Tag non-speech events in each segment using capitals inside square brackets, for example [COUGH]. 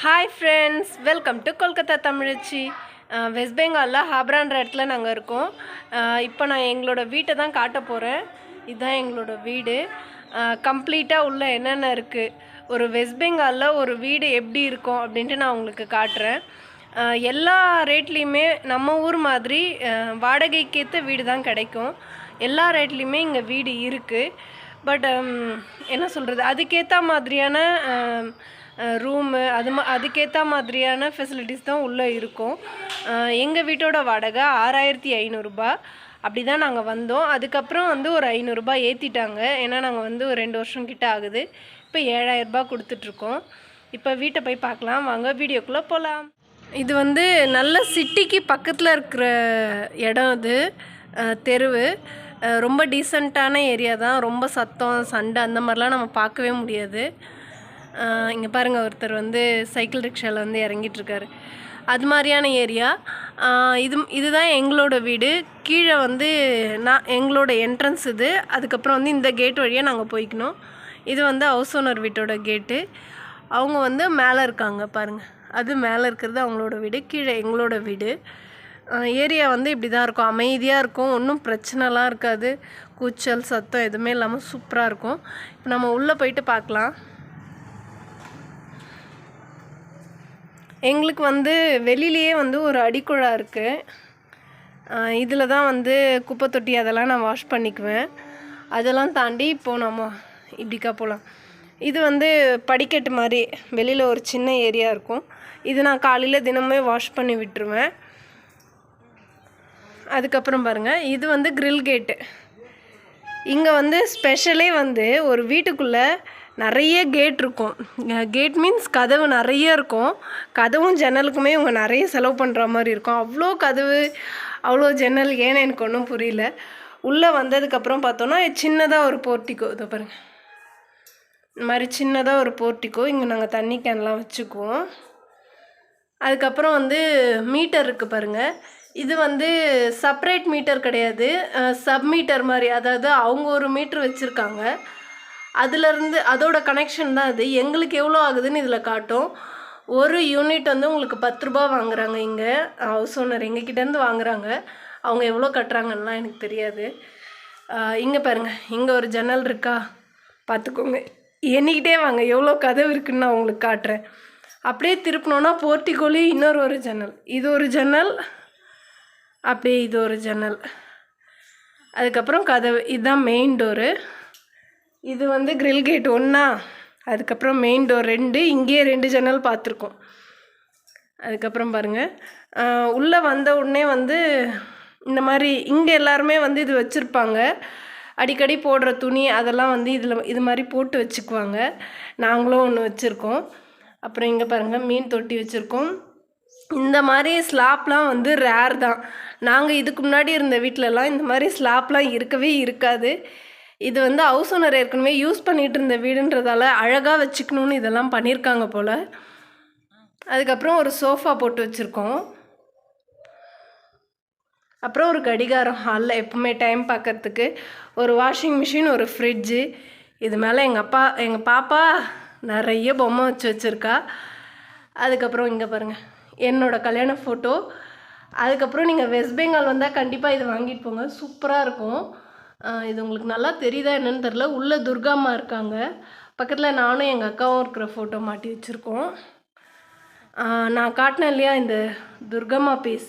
Hi friends welcome to Kolkata Thamizhachi west பெங்காலில் ஹாப்ரான்ற இடத்துல நாங்கள் இருக்கோம். Uh, இப்போ நான் எங்களோட வீட்டை தான் காட்ட போகிறேன் இதுதான் எங்களோட வீடு. Uh, கம்ப்ளீட்டாக உள்ள என்னென்ன இருக்குது ஒரு வெஸ்ட் பெங்காலில் ஒரு வீடு எப்படி இருக்கும் அப்படின்ட்டு நான் உங்களுக்கு காட்டுறேன். Uh, எல்லா ரேட்லேயுமே நம்ம ஊர் மாதிரி வாடகைக்கேற்ற வீடு தான் கிடைக்கும். எல்லா ரேட்லேயுமே இங்கே வீடு இருக்குது பட் um, என்ன சொல்கிறது அதுக்கேற்ற மாதிரியான um, ரூமு அது மா அதுக்கேற்ற மாதிரியான ஃபெசிலிட்டிஸ் தான் உள்ளே இருக்கும். எங்கள் வீட்டோட வாடகை ஆறாயிரத்தி ஐநூறுரூபா அப்படி தான் நாங்கள் வந்தோம். அதுக்கப்புறம் வந்து ஒரு ஐநூறுரூபா ஏற்றிட்டாங்க ஏன்னா நாங்கள் வந்து ஒரு ரெண்டு வருஷம் கிட்ட ஆகுது. இப்போ ஏழாயிரரூபா கொடுத்துட்ருக்கோம். இப்போ வீட்டை போய் பார்க்கலாம். வாங்க வீடியோக்குள்ளே போகலாம் இது வந்து நல்ல சிட்டிக்கு பக்கத்தில் இருக்கிற இடம் இது தெரு தெருவு. ரொம்ப டீசெண்டான ஏரியா தான். ரொம்ப சத்தம் சண்டை அந்த மாதிரிலாம் நம்ம பார்க்கவே முடியாது. இங்கே பாருங்கள் ஒருத்தர் வந்து சைக்கிள் ரிக்ஷாவில் வந்து இறங்கிட்டுருக்காரு அது மாதிரியான ஏரியா. இது இதுதான் எங்களோட வீடு. கீழே வந்து நான் எங்களோட என்ட்ரன்ஸ் இது. அதுக்கப்புறம் வந்து இந்த கேட் வழியாக நாங்கள் போய்க்கணும். இது வந்து ஹவுஸ் ஓனர் வீட்டோட கேட்டு அவங்க வந்து மேலே இருக்காங்க பாருங்கள் அது மேலே இருக்கிறது அவங்களோட வீடு. கீழே எங்களோட வீடு. ஏரியா வந்து இப்படி தான் இருக்கும். அமைதியாக இருக்கும். ஒன்றும் பிரச்சனைலாம் இருக்காது. கூச்சல் சத்தம் எதுவுமே இல்லாமல் சூப்பராக இருக்கும். இப்போ நம்ம உள்ளே போயிட்டு பார்க்கலாம். எங்களுக்கு வந்து வெளியிலேயே வந்து ஒரு அடிக்குழா இருக்குது இதில் தான் வந்து குப்பை தொட்டி அதெல்லாம் நான் வாஷ் பண்ணிக்குவேன். அதெல்லாம் தாண்டி இப்போது நம்ம இப்படிக்கா போகலாம் இது வந்து படிக்கட்டு மாதிரி வெளியில் ஒரு சின்ன ஏரியா இருக்கும். இது நான் காலையில் தினமே வாஷ் பண்ணி விட்டுருவேன். அதுக்கப்புறம் பாருங்கள் இது வந்து கிரில் கேட்டு இங்கே வந்து ஸ்பெஷலே வந்து ஒரு வீட்டுக்குள்ளே நிறைய கேட் இருக்கும். கேட் மீன்ஸ் கதவு நிறைய இருக்கும். கதவும் ஜன்னலுக்குமே இவங்க நிறைய செலவு பண்ணுற மாதிரி இருக்கும். அவ்வளோ கதவு அவ்வளோ ஜன்னல் ஏன்னு எனக்கு ஒன்றும் புரியல. உள்ளே வந்ததுக்கப்புறம் பார்த்தோன்னா சின்னதாக ஒரு போர்ட்டிக்கோ இதை பாருங்கள் இந்த மாதிரி சின்னதாக ஒரு போர்ட்டிக்கோ இங்கே நாங்கள் தண்ணி கேன்லாம் வச்சுக்குவோம். அதுக்கப்புறம் வந்து மீட்டர் இருக்குது பாருங்கள் இது வந்து செப்பரேட் மீட்டர் கிடையாது. சப் மீட்டர் மாதிரி அதாவது அவங்க ஒரு மீட்ரு வச்சுருக்காங்க. அதுலேருந்து அதோட கனெக்ஷன் தான் அது எங்களுக்கு எவ்வளோ ஆகுதுன்னு இதில் காட்டும். ஒரு யூனிட் வந்து உங்களுக்கு பத்து ரூபா வாங்குறாங்க இங்கே. ஹவுஸ் ஓனர் எங்ககிட்டேருந்து வாங்குறாங்க. அவங்க எவ்வளோ கட்டுறாங்கன்னெலாம் எனக்கு தெரியாது. இங்கே பாருங்கள் இங்கே ஒரு ஜன்னல் இருக்கா? பார்த்துக்கோங்க எண்ணிக்கிட்டே வாங்க. எவ்வளோ கதவு இருக்குன்னு நான் உங்களுக்கு காட்டுறேன். அப்படியே திருப்பினோன்னா போர்ட்டிகோலி இன்னொரு ஒரு ஜன்னல். இது ஒரு ஜன்னல். அப்படியே இது ஒரு ஜன்னல். அதுக்கப்புறம் கதவு. இதுதான் மெயின் டோரு இது வந்து கிரில் கேட் ஒன்றா அதுக்கப்புறம் மெயின் டோர் ரெண்டு இங்கேயே ரெண்டு ஜன்னல் பார்த்துருக்கோம். அதுக்கப்புறம் பாருங்கள் உள்ளே வந்த உடனே வந்து இந்த மாதிரி இங்கே எல்லாருமே வந்து இது வச்சுருப்பாங்க. அடிக்கடி போடுற துணி அதெல்லாம் வந்து இதில் இது மாதிரி போட்டு வச்சுக்குவாங்க. நாங்களும் ஒன்று வச்சுருக்கோம். அப்புறம் இங்கே பாருங்கள் மீன் தொட்டி வச்சுருக்கோம். இந்த மாதிரி ஸ்லாப்லாம் வந்து ரேர் தான். நாங்கள் இதுக்கு முன்னாடி இருந்த வீட்டிலலாம் இந்த மாதிரி ஸ்லாப்லாம் இருக்கவே இருக்காது. இது வந்து ஹவுஸ் ஓனர் ஏற்கனவே யூஸ் பண்ணிகிட்டு இருந்த வீடுன்றதால அழகாக வச்சுக்கணுன்னு இதெல்லாம் பண்ணியிருக்காங்க போல். அதுக்கப்புறம் ஒரு சோஃபா போட்டு வச்சுருக்கோம். அப்புறம் ஒரு கடிகாரம் ஹாலில் எப்பவுமே டைம் பார்க்கறதுக்கு ஒரு வாஷிங் மிஷின் ஒரு ஃப்ரிட்ஜு இது மேலே எங்கள் அப்பா எங்கள் பாப்பா நிறைய பொம்மை வச்சு வச்சுருக்கா. அதுக்கப்புறம் இங்கே பாருங்கள் என்னோடய கல்யாண ஃபோட்டோ அதுக்கப்புறம் நீங்கள் வெஸ்ட் பெங்கால் வந்தால் கண்டிப்பாக இதை வாங்கிட்டு போங்க. சூப்பராக இருக்கும். இது உங்களுக்கு நல்லா தெரியுதா என்னன்னு தெரில உள்ளே துர்காம்மா இருக்காங்க. பக்கத்தில் நானும் எங்கள் அக்காவும் இருக்கிற ஃபோட்டோ மாட்டி வச்சுருக்கோம். நான் காட்டினேன் இல்லையா இந்த துர்கம்மா பீஸ்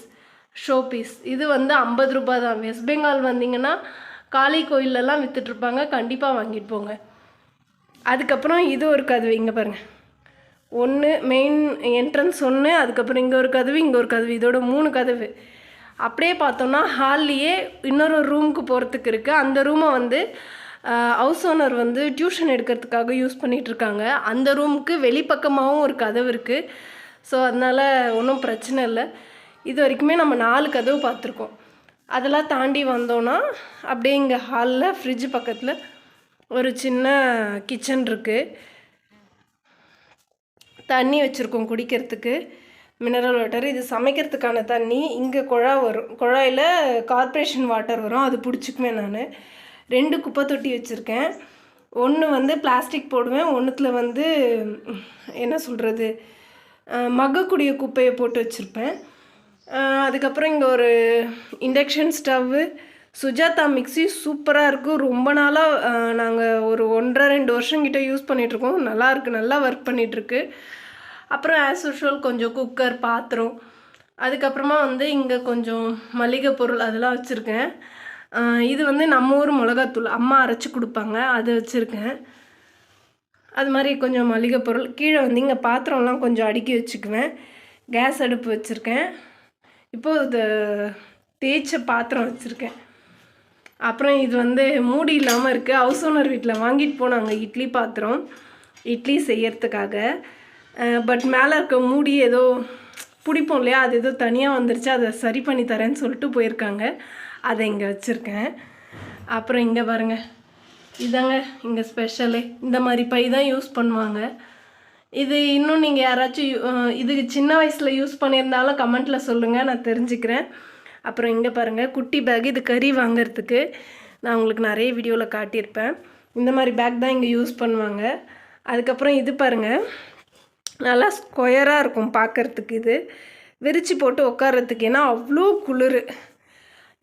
ஷோ பீஸ் இது வந்து ஐம்பது ரூபா தான். வெஸ்ட் பெங்கால் வந்தீங்கன்னா காளி கோயிலெல்லாம் விற்றுட்ருப்பாங்க கண்டிப்பாக வாங்கிட்டு போங்க. அதுக்கப்புறம் இது ஒரு கதவு. இங்கே பாருங்கள் ஒன்று மெயின் என்ட்ரன்ஸ் ஒன்று அதுக்கப்புறம் இங்கே ஒரு கதவு இங்கே ஒரு கதவு. இதோட மூணு கதவு. அப்படியே பார்த்தோம்னா ஹால்லையே இன்னொரு ரூமுக்கு போகிறதுக்கு இருக்குது அந்த ரூமை வந்து ஹவுஸ் ஓனர் வந்து டியூஷன் எடுக்கிறதுக்காக யூஸ் பண்ணிகிட்டு இருக்காங்க. அந்த ரூமுக்கு வெளிப்பக்கமாகவும் ஒரு கதவு இருக்குது ஸோ அதனால் ஒன்றும் பிரச்சனை இல்லை. இது வரைக்குமே நம்ம நாலு கதவு பார்த்துருக்கோம். அதெல்லாம் தாண்டி வந்தோன்னா அப்படியே இங்கே ஹாலில் ஃப்ரிட்ஜ் பக்கத்தில் ஒரு சின்ன கிச்சன் இருக்குது தண்ணி வச்சுருக்கோம் குடிக்கிறதுக்கு. மினரல் வாட்டர் இது சமைக்கிறதுக்கான தண்ணி இங்கே குழா வரும் குழாயில் கார்ப்பரேஷன் வாட்டர் வரும். அது பிடிச்சிக்குவேன் நான். ரெண்டு குப்பை தொட்டி வச்சுருக்கேன். ஒன்று வந்து பிளாஸ்டிக் போடுவேன். ஒன்றுத்தில் வந்து என்ன சொல்கிறது மக்கக்கூடிய குப்பையை போட்டு வச்சுருப்பேன். அதுக்கப்புறம் இங்கே ஒரு இண்டக்ஷன் ஸ்டவ்வு சுஜாதா மிக்ஸி சூப்பராக இருக்கும் ரொம்ப நாளாக நாங்கள் ஒரு ஒன்றரை ரெண்டு வருஷங்கிட்ட யூஸ் பண்ணிகிட்ருக்கோம் நல்லாயிருக்கு நல்லா ஒர்க் பண்ணிகிட்ருக்கு அப்புறம் ஆஸ் யூஷுவல் கொஞ்சம் குக்கர் பாத்திரம். அதுக்கப்புறமா வந்து இங்கே கொஞ்சம் மளிகை பொருள் அதெல்லாம் வச்சுருக்கேன். இது வந்து நம்ம ஊர் மிளகாத்தூள். அம்மா அரைச்சி கொடுப்பாங்க அது வச்சுருக்கேன். அது மாதிரி கொஞ்சம் மளிகை பொருள். கீழே வந்து இங்கே பாத்திரம்லாம் கொஞ்சம் அடுக்கி வச்சுக்குவேன். கேஸ் அடுப்பு வச்சுருக்கேன். இப்போது இது தேய்ச்ச பாத்திரம் வச்சுருக்கேன். அப்புறம் இது வந்து மூடி இல்லாமல் இருக்குது ஹவுஸ் ஓனர் வீட்டில் வாங்கிட்டு போனாங்க இட்லி பாத்திரம். இட்லி செய்யறதுக்காக. பட் மேலே இருக்க மூடி ஏதோ பிடிப்போம் இல்லையா? அது ஏதோ தனியாக வந்துருச்சு. அதை சரி பண்ணி தரேன்னு சொல்லிட்டு போயிருக்காங்க. அதை இங்கே வச்சுருக்கேன். அப்புறம் இங்கே பாருங்கள் இதாங்க இங்கே ஸ்பெஷலு இந்த மாதிரி பை தான் யூஸ் பண்ணுவாங்க. இது இன்னும் நீங்கள் யாராச்சும் யூ- இது சின்ன வயசில் யூஸ் பண்ணியிருந்தாலும் கமெண்ட்டில் சொல்லுங்கள் நான் தெரிஞ்சுக்கிறேன். அப்புறம் இங்கே பாருங்கள் குட்டி பேக் இது கறி வாங்குறதுக்கு நான் உங்களுக்கு நிறைய வீடியோவில் காட்டியிருப்பேன். இந்த மாதிரி பேக் தான் இங்கே யூஸ் பண்ணுவாங்க. அதுக்கப்புறம் இது பாருங்கள் நல்லா ஸ்கொயராக இருக்கும் பார்க்கறதுக்கு இது. விரித்து போட்டு உட்கார்றதுக்கு ஏன்னா அவ்வளோ குளிர்.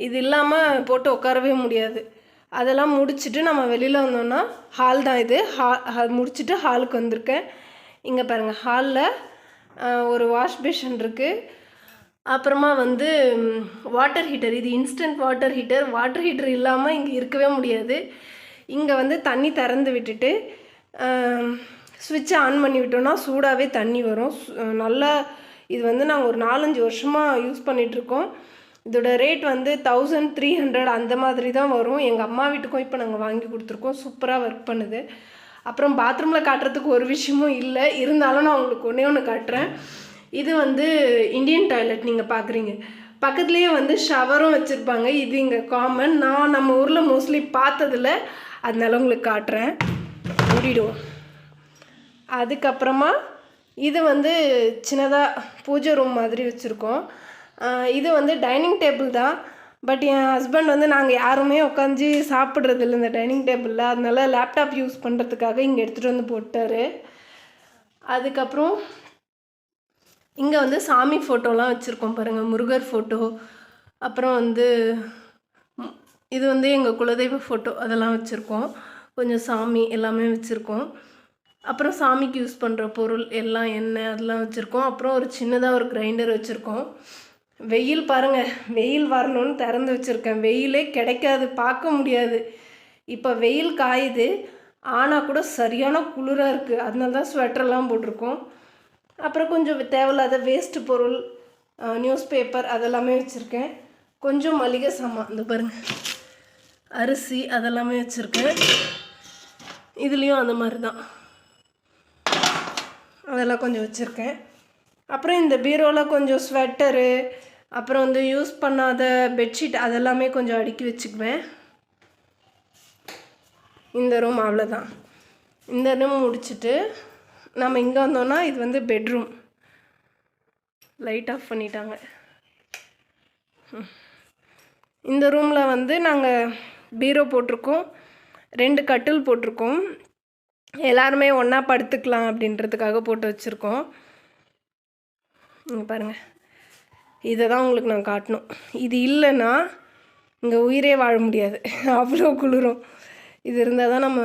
இது இல்லாமல் போட்டு உட்காரவே முடியாது. அதெல்லாம் முடிச்சுட்டு நம்ம வெளியில் வந்தோம்னா ஹால் தான் இது. ஹா முடிச்சுட்டு ஹாலுக்கு வந்திருக்கேன். இங்கே பாருங்கள் ஹாலில் ஒரு வாஷ் பேஷன் இருக்குது அப்புறமா வந்து வாட்டர் ஹீட்டர் இது instant water heater water heater இல்லாமல் இங்கே இருக்கவே முடியாது. இங்கே வந்து தண்ணி திறந்து விட்டுட்டு சுவிட்சை ஆன் பண்ணி விட்டோம்னா சூடாகவே தண்ணி வரும். நல்லா இது வந்து நாங்கள் ஒரு நாலஞ்சு வருஷமாக யூஸ் பண்ணிகிட்ருக்கோம் இதோட ரேட் வந்து தௌசண்ட் த்ரீ ஹண்ட்ரட் அந்த மாதிரி தான் வரும். எங்கள் அம்மா வீட்டுக்கும் இப்போ நாங்கள் வாங்கி கொடுத்துருக்கோம். சூப்பராக ஒர்க் பண்ணுது. அப்புறம் பாத்ரூமில் காட்டுறதுக்கு ஒரு விஷயமும் இல்லை. இருந்தாலும் நான் உங்களுக்கு ஒன்றே ஒன்று காட்டுறேன். இது வந்து இந்தியன் டாய்லெட் நீங்கள் பார்க்குறீங்க பக்கத்துலேயே வந்து ஷவரும் வச்சுருப்பாங்க. இது இங்கே காமன் நான் நம்ம ஊரில் மோஸ்ட்லி பார்த்ததில்ல. அதனால உங்களுக்கு காட்டுறேன். ஓடிடுவோம் அதுக்கப்புறமா இது வந்து சின்னதாக பூஜை ரூம் மாதிரி வச்சுருக்கோம். இது வந்து டைனிங் டேபிள் தான். பட் என் ஹஸ்பண்ட் வந்து நாங்கள் யாருமே உட்காந்து சாப்பிட்றது இல்லை இந்த டைனிங் டேபிளில் அதனால லேப்டாப் யூஸ் பண்ணுறதுக்காக இங்கே எடுத்துகிட்டு வந்து போட்டார். அதுக்கப்புறம் இங்கே வந்து சாமி ஃபோட்டோலாம் வச்சுருக்கோம் பாருங்கள் முருகர் ஃபோட்டோ அப்புறம் வந்து இது வந்து எங்கள் குலதெய்வ ஃபோட்டோ அதெல்லாம் வச்சுருக்கோம். கொஞ்சம் சாமி எல்லாமே வச்சுருக்கோம். அப்புறம் சாமிக்கு யூஸ் பண்ணுற பொருள் எல்லாம் எண்ணெய் அதெல்லாம் வச்சுருக்கோம். அப்புறம் ஒரு சின்னதாக ஒரு கிரைண்டர் வச்சுருக்கோம். வெயில் பாருங்கள் வெயில் வரணும்னு திறந்து வச்சுருக்கேன். வெயிலே கிடைக்காது பார்க்க முடியாது. இப்போ வெயில் காயுது ஆனால் கூட சரியான குளிராக இருக்குது அதனால தான் ஸ்வெட்டர்லாம் போட்டிருக்கோம். அப்புறம் கொஞ்சம் தேவையில்லாத வேஸ்ட்டு பொருள் நியூஸ் பேப்பர் அதெல்லாமே வச்சுருக்கேன். கொஞ்சம் மளிகை சாமான் இந்த பாருங்கள் அரிசி அதெல்லாமே வச்சுருக்கேன். இதுலேயும் அந்த மாதிரி தான் அதெல்லாம் கொஞ்சம் வச்சுருக்கேன். அப்புறம் இந்த பீரோவில் கொஞ்சம் ஸ்வெட்டரு அப்புறம் வந்து யூஸ் பண்ணாத பெட்ஷீட் அதெல்லாமே கொஞ்சம் அடுக்கி வச்சுக்குவேன். இந்த ரூம் அவ்வளோதான் இந்த ரூம் முடிச்சுட்டு நம்ம இங்கே வந்தோன்னா இது வந்து பெட்ரூம் லைட் ஆஃப் பண்ணிட்டாங்க. இந்த ரூமில் வந்து நாங்கள் பீரோ போட்டிருக்கோம். ரெண்டு கட்டில் போட்டிருக்கோம். எல்லாருமே ஒன்றா படுத்துக்கலாம் அப்படின்றதுக்காக போட்டு வச்சுருக்கோம். இங்கே பாருங்கள் இதை தான் உங்களுக்கு நான் காட்டணும். இது இல்லைன்னா இங்கே உயிரே வாழ முடியாது. [LAUGHS] அவ்வளோ குளிரும். இது இருந்தால் தான் நம்ம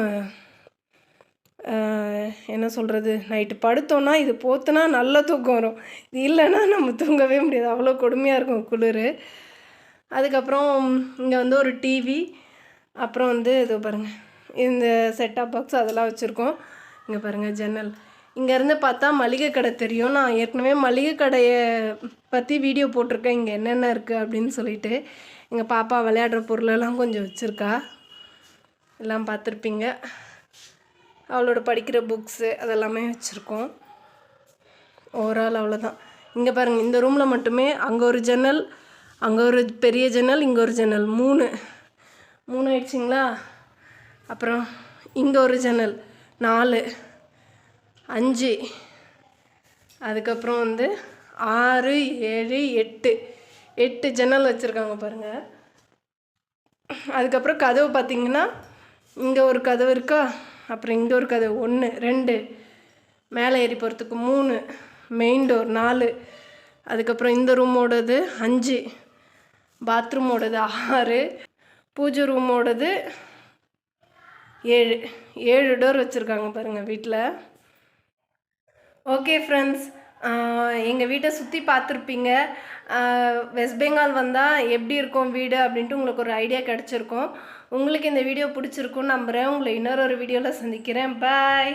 என்ன சொல்கிறது நைட்டு படுத்தோன்னா இது போத்துனா நல்ல தூக்கம் வரும். இது இல்லைன்னா நம்ம தூங்கவே முடியாது. அவ்வளோ கொடுமையாக இருக்கும் குளிர். அதுக்கப்புறம் இங்கே வந்து ஒரு டிவி அப்புறம் வந்து இது பாருங்கள் இந்த செட்டாப் பாக்ஸ் அதெல்லாம் வச்சுருக்கோம். இங்கே பாருங்கள் ஜன்னல். இங்கேருந்து பார்த்தா மளிகை கடை தெரியும். நான் ஏற்கனவே மளிகை கடையை பற்றி வீடியோ போட்டிருக்கேன். இங்கே என்னென்ன இருக்குது அப்படின்னு சொல்லிட்டு. எங்கள் பாப்பா விளையாடுற பொருளெல்லாம் கொஞ்சம் வச்சுருக்கா. எல்லாம் பார்த்துருப்பீங்க. அவளோட படிக்கிற புக்ஸு அதெல்லாமே வச்சுருக்கோம். ஓவரால் அவ்வளோதான் இங்கே பாருங்கள் இந்த ரூமில் மட்டுமே அங்கே ஒரு ஜன்னல் அங்கே ஒரு பெரிய ஜன்னல் இங்கே ஒரு ஜன்னல். மூணு. மூணு ஆயிடுச்சிங்களா? அப்புறம் இங்கே ஒரு ஜன்னல் நாலு அஞ்சு அதுக்கப்புறம் வந்து ஆறு ஏழு எட்டு. எட்டு ஜன்னல் வச்சுருக்காங்க பாருங்கள் அதுக்கப்புறம் கதவு பார்த்தீங்கன்னா இங்கே ஒரு கதவு இருக்கா? அப்புறம் இங்கே ஒரு கதவு ஒன்று ரெண்டு. மேலே ஏறி போகிறதுக்கு மூணு மெயின் டோர் நாலு. அதுக்கப்புறம் இந்த ரூமோடது அஞ்சு. பாத்ரூமோடது ஆறு. பூஜை ரூமோடது ஏழு ஏழு டோர் வச்சுருக்காங்க பாருங்கள் வீட்டில் ஓகே ஃப்ரெண்ட்ஸ் எங்கள் வீட்டை சுற்றி பார்த்துருப்பீங்க வெஸ்ட் பெங்கால் வந்தால் எப்படி இருக்கும் வீடு அப்படின்ட்டு உங்களுக்கு ஒரு ஐடியா கிடச்சிருக்கும். உங்களுக்கு இந்த வீடியோ பிடிச்சிருக்குன்னு நம்புகிறேன் உங்களை இன்னொரு ஒரு வீடியோவில் சந்திக்கிறேன். பாய்